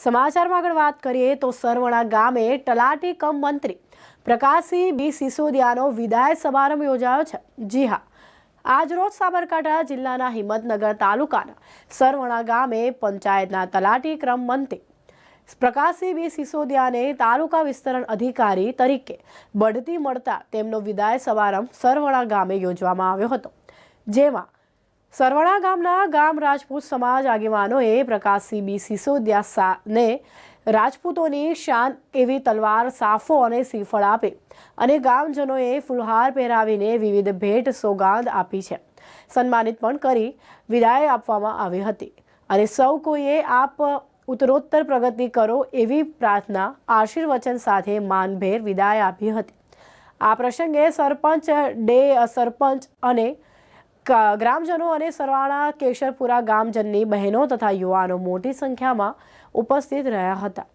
સમાચારમાં આગળ વાત કરીએ તો સરવણા ગામે તલાટી કમ મંત્રી પ્રકાશસિંહ બી સિસોદિયાનો વિદાય સમારંભ યોજાયો છે. જી હા આજરોજ સાબરકાંઠા જિલ્લાના હિંમતનગર તાલુકાના સરવણા ગામે પંચાયતના તલાટી ક્રમ મંત્રી પ્રકાશસિંહ બી સિસોદિયાને તાલુકા વિસ્તરણ અધિકારી તરીકે બઢતી મળતા તેમનો વિદાય સમારંભ સરવણા ગામે યોજવામાં આવ્યો હતો. જેમાં સરવણા ગામના ગામ રાજપૂત સમાજ આગેવાનોએ પ્રકાશસિંહ બી સિસોદિયાને રાજપૂતોની શાન એવી તલવાર, સાફો અને શ્રીફળ આપે અને ગામજનોએ ફુલહાર પહેરાવીને વિવિધ ભેટ સોગાંદ આપી છે. સન્માનિત પણ કરી વિદાય આપવામાં આવી હતી. અને સૌ કોઈએ આપ ઉત્તરોત્તર પ્રગતિ કરો એવી પ્રાર્થના, આશીર્વચન સાથે માનભેર વિદાય આપી હતી. આ પ્રસંગે સરપંચ ડે સરપંચ અને ગ્રામજનો અને સરવાણા કેશરપુરા ગામજનની બહેનો તથા યુવાનો મોટી સંખ્યામાં ઉપસ્થિત રહ્યા હતા.